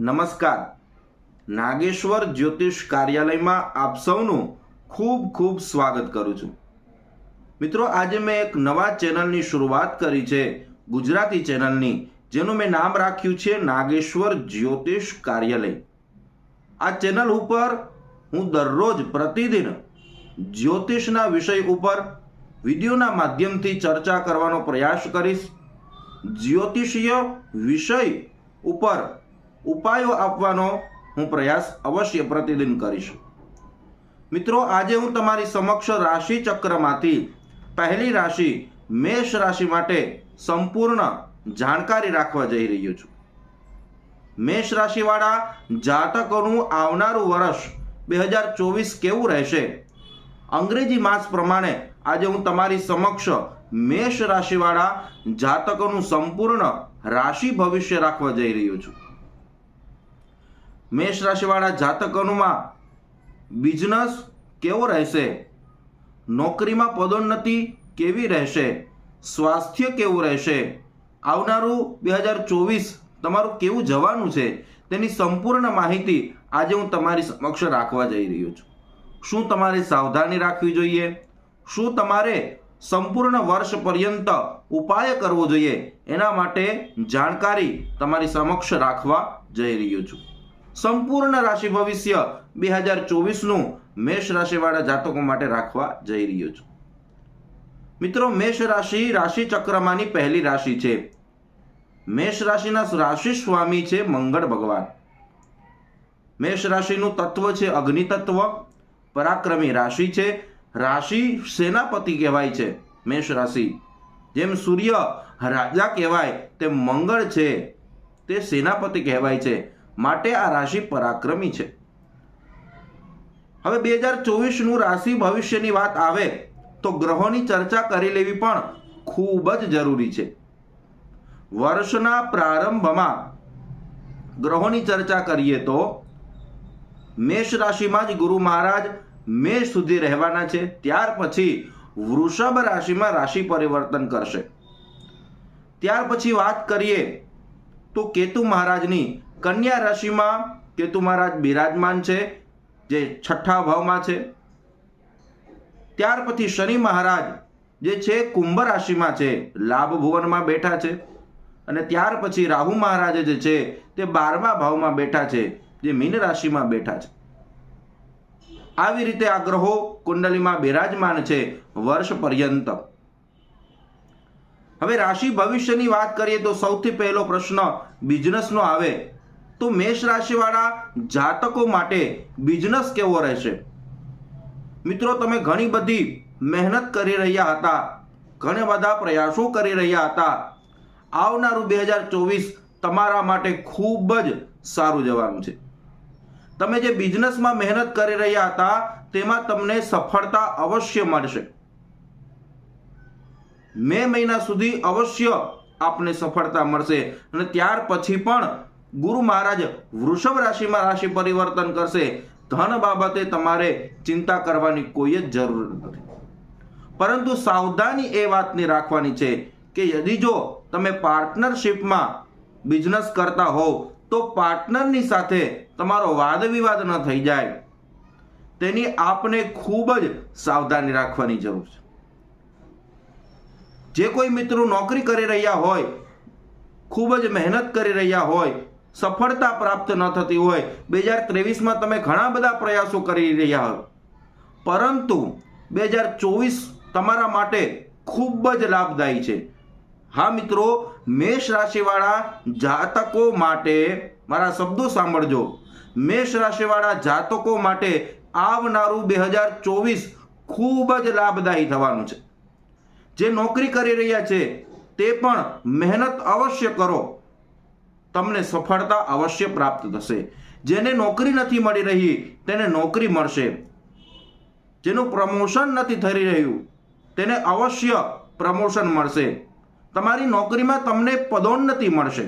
નમસ્કાર. નાગેશ્વર જ્યોતિષ કાર્યાલયમાં આપ સૌનું ખૂબ ખૂબ સ્વાગત કરું છું. મિત્રો, આજે મેં એક નવા ચેનલની શરૂઆત કરી છે, ગુજરાતી ચેનલની, જેનું મેં નામ રાખ્યું છે નાગેશ્વર જ્યોતિષ કાર્યાલય. આ ચેનલ ઉપર હું દરરોજ પ્રતિદિન જ્યોતિષના વિષય ઉપર વિડીયોના માધ્યમથી ચર્ચા કરવાનો પ્રયાસ કરીશ. જ્યોતિષીય વિષય ઉપર ઉપાયો આપવાનો હું પ્રયાસ અવશ્ય પ્રતિદિન કરીશ. મિત્રો, આજે હું તમારી સમક્ષ રાશિ ચક્રમાંથી પહેલી રાશિ મેષ રાશિ માટે સંપૂર્ણ જાણકારી રાખવા જઈ રહ્યો છું. મેષ રાશિવાળા જાતકોનું આવનારું વર્ષ બે હજાર ચોવીસ કેવું રહેશે? અંગ્રેજી માસ પ્રમાણે આજે હું તમારી સમક્ષ મેષ રાશિવાળા જાતકોનું સંપૂર્ણ રાશિ ભવિષ્ય રાખવા જઈ રહ્યો છું. મેષ રાશિવાળા જાતકોમાં બિઝનેસ કેવો રહેશે? નોકરીમાં પદોન્નતિ કેવી રહેશે? સ્વાસ્થ્ય કેવું રહેશે? આવનારું બે હજાર ચોવીસ તમારું કેવું જવાનું છે? તેની સંપૂર્ણ માહિતી આજે હું તમારી સમક્ષ રાખવા જઈ રહ્યો છું. શું તમારે સાવધાની રાખવી જોઈએ? શું તમારે સંપૂર્ણ વર્ષ પર્યંત ઉપાય કરવો જોઈએ? એના માટે જાણકારી તમારી સમક્ષ રાખવા જઈ રહ્યો છું. સંપૂર્ણ રાશિ ભવિષ્ય બે હજાર ચોવીસનું મેષ રાશિવાળા જાતકો માટે રાખવા જઈ રહ્યો છું. મિત્રો, મેષ રાશિ રાશિ ચક્રમાંની પહેલી રાશિ છે. મેષ રાશિના રાશિ સ્વામી છે મંગળ ભગવાન. મેષ રાશિનું તત્વ છે અગ્નિ તત્વ પરાક્રમી રાશિ છે, રાશિ સેનાપતિ કહેવાય છે મેષ રાશિ. જેમ સૂર્ય રાજા કહેવાય, તેમ મંગળ છે, તે સેનાપતિ કહેવાય છે. માટે આ રાશિ પરાક્રમી છે. હવે બે હજાર ચોવીસનું રાશિ ભવિષ્યની વાત આવે તો ગ્રહોની ચર્ચા કરી લેવી પણ ખૂબ જ જરૂરી છે. વર્ષના પ્રારંભમાં ગ્રહોની ચર્ચા કરીએ તો મેષ રાશિમાં જ ગુરુ મહારાજ મેષ સુધી રહેવાના છે. ત્યાર પછી વૃષભ રાશિમાં રાશિ પરિવર્તન કરશે. ત્યાર પછી વાત કરીએ તો કેતુ મહારાજની કન્યા રાશિમાં કેતુ મહારાજ બિરાજમાન છે, જે છઠ્ઠા ભાવમાં છે. ત્યાર પછી શનિ મહારાજ જે છે કુંભ રાશિમાં છે, લાભ ભુવનમાં બેઠા છે. અને ત્યાર પછી રાહુ મહારાજ જે છે તે બારમા ભાવમાં બેઠા છે, જે મીન રાશિમાં બેઠા છે. આવી રીતે આ ગ્રહો કુંડલીમાં બિરાજમાન છે વર્ષ પર્યંત. હવે રાશિ ભવિષ્યની વાત કરીએ તો સૌથી પહેલો પ્રશ્ન બિઝનેસનો આવે. તો મેષ રાશિવાળા જાતકો માટે બિઝનેસ કેવો રહેશે? મિત્રો, તમે ઘણી બધી મહેનત કરી રહ્યા હતા, ઘણા બધા પ્રયાસો કરી રહ્યા હતા. આવનારું બે હજાર ચોવીસ તમારા માટે ખૂબ જ સારું જવાનું છે. તમે જે બિઝનેસમાં મહેનત કરી રહ્યા હતા, તેમાં તમને સફળતા અવશ્ય મળશે. મે મહિના સુધી અવશ્ય આપને સફળતા મળશે અને ત્યાર પછી પણ ગુરુ મહારાજ વૃષભ રાશિમાં રાશિ પરિવર્તન કરશે. ધન બાબતે તમારે ચિંતા કરવાની કોઈ જ જરૂર નથી. પરંતુ સાવધાની એ વાતની રાખવાની છે કે યદિ જો તમે પાર્ટનરશિપમાં બિઝનેસ કરતા હોવ, તો પાર્ટનરની સાથે તમારો વાદ વિવાદ ન થઈ જાય. તેની આપને ખૂબ જ સાવધાની રાખવાની જરૂર છે. જે કોઈ મિત્રો નોકરી કરી રહ્યા હોય, ખૂબ જ મહેનત કરી રહ્યા હોય સફળતા પ્રાપ્ત ન થતી હોય. બે હજાર ત્રેવીસમાં તમે ઘણા બધા પ્રયાસો કરી રહ્યા હો. પરંતુ બે હજાર ચોવીસ તમારા માટે ખૂબ જ લાભદાયી છે. હા મિત્રો, મેષ રાશિવાળા જાતકો માટે મારા શબ્દો સાંભળજો. મેષ રાશિવાળા જાતકો માટે આવનારું બે હજાર ચોવીસ ખૂબ જ લાભદાયી થવાનું છે. જે નોકરી કરી રહ્યા છે, તે પણ મહેનત અવશ્ય કરો. તમને સફળતા અવશ્ય પ્રાપ્ત થશે. જેને નોકરી નથી મળી રહી, તેને નોકરી મળશે. જેનું પ્રમોશન નથી થઈ રહ્યું, તેને અવશ્ય પ્રમોશન મળશે. તમારી નોકરીમાં તમને પદોન્નતિ મળશે.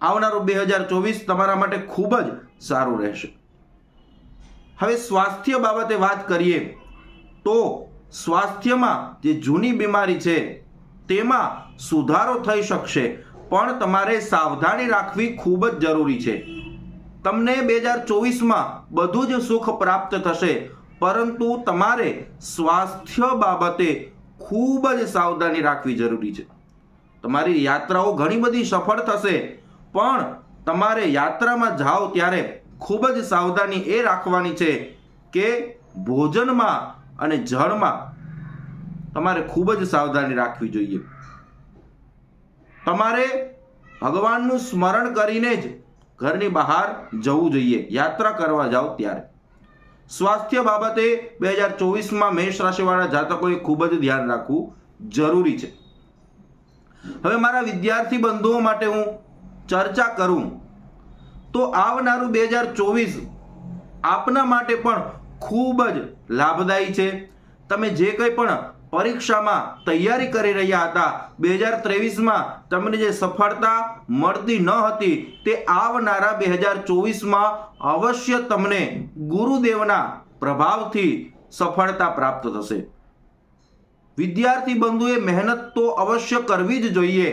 આવનારું બે હજાર ચોવીસ તમારા માટે ખૂબ જ સારું રહેશે. હવે સ્વાસ્થ્ય બાબતે વાત કરીએ, તો સ્વાસ્થ્યમાં જે જૂની બીમારી છે, તેમાં સુધારો થઈ શકશે. પણ તમારે સાવધાની રાખવી ખૂબ જ જરૂરી છે. તમને બે હજાર ચોવીસમાં બધું જ સુખ પ્રાપ્ત થશે, પરંતુ તમારે સ્વાસ્થ્ય બાબતે ખૂબ જ સાવધાની રાખવી જરૂરી છે. તમારી યાત્રાઓ ઘણી બધી સફળ થશે, પણ તમારે યાત્રામાં જાઓ ત્યારે ખૂબ જ સાવધાની એ રાખવાની છે કે ભોજનમાં અને જળમાં તમારે ખૂબ જ સાવધાની રાખવી જોઈએ. તમારે ભગવાનનું સ્મરણ કરીને જ ઘરની બહાર જવું જોઈએ. યાત્રા કરવા જાઓ ત્યારે. સ્વાસ્થ્ય બાબતે બે હજાર ચોવીસમાં મેષ રાશિવાળા જાતકોએ ખૂબ જ ધ્યાન રાખવું જરૂરી છે. હવે મારા વિદ્યાર્થી બંધુઓ માટે હું ચર્ચા કરું. તો આવનારું બે હજાર ચોવીસ આપના માટે પણ ખૂબ જ લાભદાયી છે. તમે જે કંઈ પણ પરીક્ષામાં તૈયારી કરી રહ્યા હતા. બે હજાર ત્રેવીસમાં તમને જે સફળતા મળતી ન હતી, તે આવનારા બે હજાર ચોવીસમાં અવશ્ય તમને ગુરુદેવના પ્રભાવથી સફળતા પ્રાપ્ત થશે. વિદ્યાર્થી બંધુએ મહેનત તો અવશ્ય કરવી જ જોઈએ,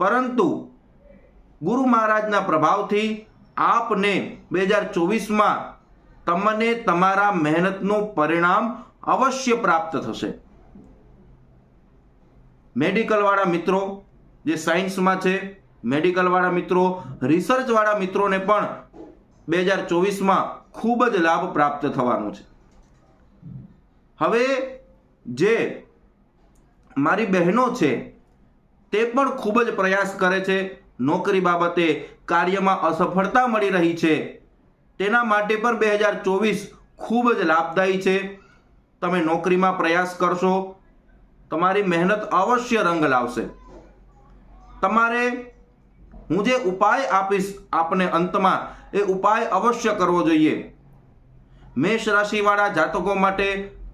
પરંતુ ગુરુ મહારાજના પ્રભાવથી આપને બે હજાર ચોવીસમાં તમને તમારા મહેનતનું પરિણામ અવશ્ય પ્રાપ્ત થશે. મેડિકલવાળા મિત્રો, જે સાયન્સમાં છે મેડિકલવાળા મિત્રો રિસર્ચવાળા મિત્રોને પણ બે હજાર ચોવીસમાં ખૂબ જ લાભ પ્રાપ્ત થવાનો છે. હવે, જે મારી બહેનો છે, તે પણ ખૂબ જ પ્રયાસ કરે છે, નોકરી બાબતે કાર્યમાં અસફળતા મળી રહી છે, તેના માટે પણ બે હજાર ચોવીસ ખૂબ જ લાભદાયી છે. તમે નોકરીમાં પ્રયાસ કરશો, તમારી મહેનત અવશ્ય રંગ લાવશે. તમારે હું જે ઉપાય આપીશ આપને અંતમાં, એ ઉપાય અવશ્ય કરવો જોઈએ. મેષ રાશિવાળા જાતકો માટે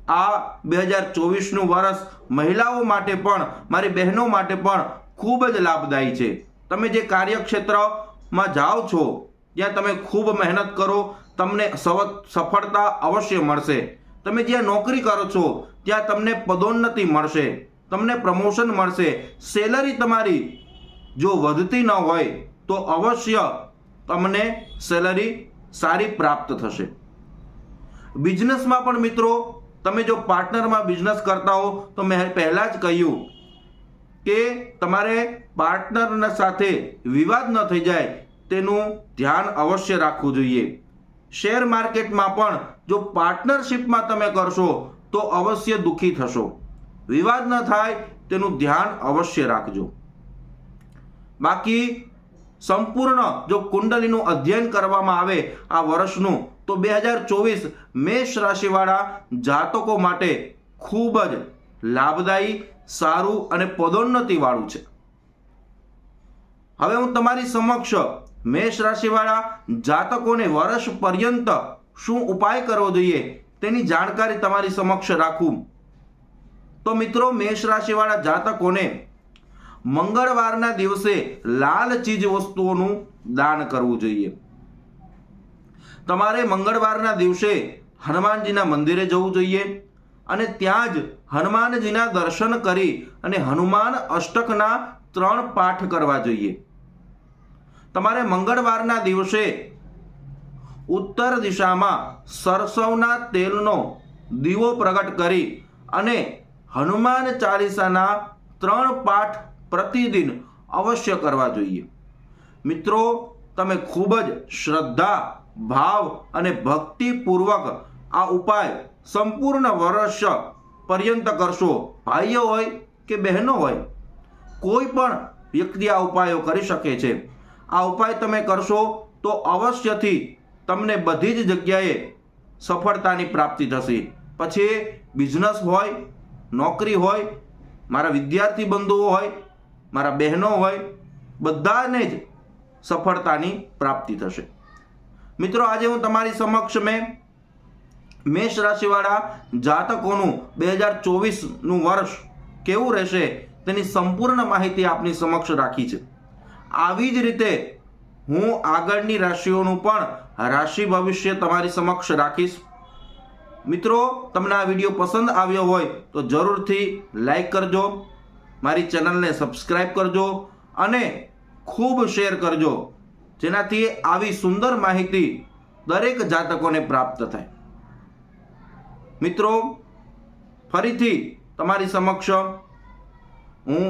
આ બે હજાર ચોવીસનું વર્ષ મહિલાઓ માટે પણ, મારી બહેનો માટે પણ ખૂબ જ લાભદાયી છે. તમે જે કાર્યક્ષેત્રમાં જાઓ છો, ત્યાં તમે ખૂબ મહેનત કરો, તમને સફળતા અવશ્ય મળશે. તમે જ્યાં નોકરી કરો છો, ત્યાં તમને પદોન્નતિ મળશે, તમને પ્રમોશન મળશે, સેલરી તમારી જો વધતી ન હોય, તો અવશ્ય તમને સેલરી સારી પ્રાપ્ત થશે. બિઝનેસમાં પણ મિત્રો, તમે જો પાર્ટનરમાં બિઝનેસ કરતા હો, તો મેં પહેલાં જ કહ્યું કે તમારે પાર્ટનરના સાથે વિવાદ ન થઈ જાય, તેનું ધ્યાન અવશ્ય રાખવું જોઈએ. શેર માર્કેટમાં પણ જો પાર્ટનરશિપમાં તમે કરશો, તો અવશ્ય દુઃખી થશો. વિવાદ ન થાય, તેનું ધ્યાન અવશ્ય રાખજો. બાકી, સંપૂર્ણ જો કુંડલીનું અધ્યયન કરવામાં આવે આ વર્ષનું, તો બે હજાર ચોવીસ મેષ રાશિવાળા જાતકો માટે ખૂબ જ લાભદાયી, સારું અને પદોન્નતિવાળું છે. હવે હું તમારી સમક્ષ મેષ રાશિવાળા જાતકોને વર્ષ પર્યંત શું ઉપાય કરવો જોઈએ તેની જાણકારી તમારી સમક્ષ રાખું. તો મિત્રો, મેષ રાશિવાળા જાતકોને મંગળવારના દિવસે લાલ ચીજ વસ્તુઓનું દાન કરવું જોઈએ. તમારે મંગળવારના દિવસે હનુમાનજીના મંદિરે જવું જોઈએ અને ત્યાં જ હનુમાનજીના દર્શન કરી અને હનુમાન અષ્ટકના ત્રણ પાઠ કરવા જોઈએ. તમારે મંગળવારના દિવસે ઉત્તર દિશામાં સરસવના તેલનો દીવો પ્રગટ કરી અને હનુમાન ચાલીસાના ત્રણ પાઠ પ્રતિદિન અવશ્ય કરવા જોઈએ. મિત્રો, તમે ખૂબ જ શ્રદ્ધા, ભાવ અને ભક્તિપૂર્વક આ ઉપાય સંપૂર્ણ વર્ષ પર્યંત કરશો. ભાઈઓ હોય કે બહેનો હોય, કોઈ પણ વ્યક્તિ આ ઉપાયો કરી શકે છે. આ ઉપાય તમે કરશો તો અવશ્યથી તમને બધી જ જગ્યાએ સફળતાની પ્રાપ્તિ થશે. પછી બિઝનેસ હોય, નોકરી હોય, મારા વિદ્યાર્થી બંધુઓ હોય, મારા બહેનો હોય, બધાને જ સફળતાની પ્રાપ્તિ થશે. મિત્રો, આજે હું તમારી સમક્ષ મેં મેષ રાશિવાળા જાતકોનું બે હજાર ચોવીસનું વર્ષ કેવું રહેશે તેની સંપૂર્ણ માહિતી આપની સમક્ષ રાખી છે. આવી જ રીતે હું આગળની રાશિઓનું પણ રાશિ ભવિષ્ય તમારી સમક્ષ રાખીશ. મિત્રો, તમને આ વીડિયો પસંદ આવ્યો હોય તો જરૂરથી લાઈક કરજો, મારી ચેનલને સબસ્ક્રાઈબ કરજો અને ખૂબ શેર કરજો, જેનાથી આવી સુંદર માહિતી દરેક જાતકોને પ્રાપ્ત થાય. મિત્રો, ફરીથી તમારી સમક્ષ હું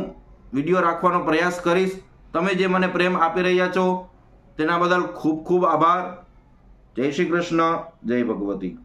વીડિયો રાખવાનો પ્રયાસ કરીશ. તમે જે મને પ્રેમ આપી રહ્યા છો, તેના બદલ ખૂબ ખૂબ આભાર. જય શ્રી કૃષ્ણ, જય ભગવતી.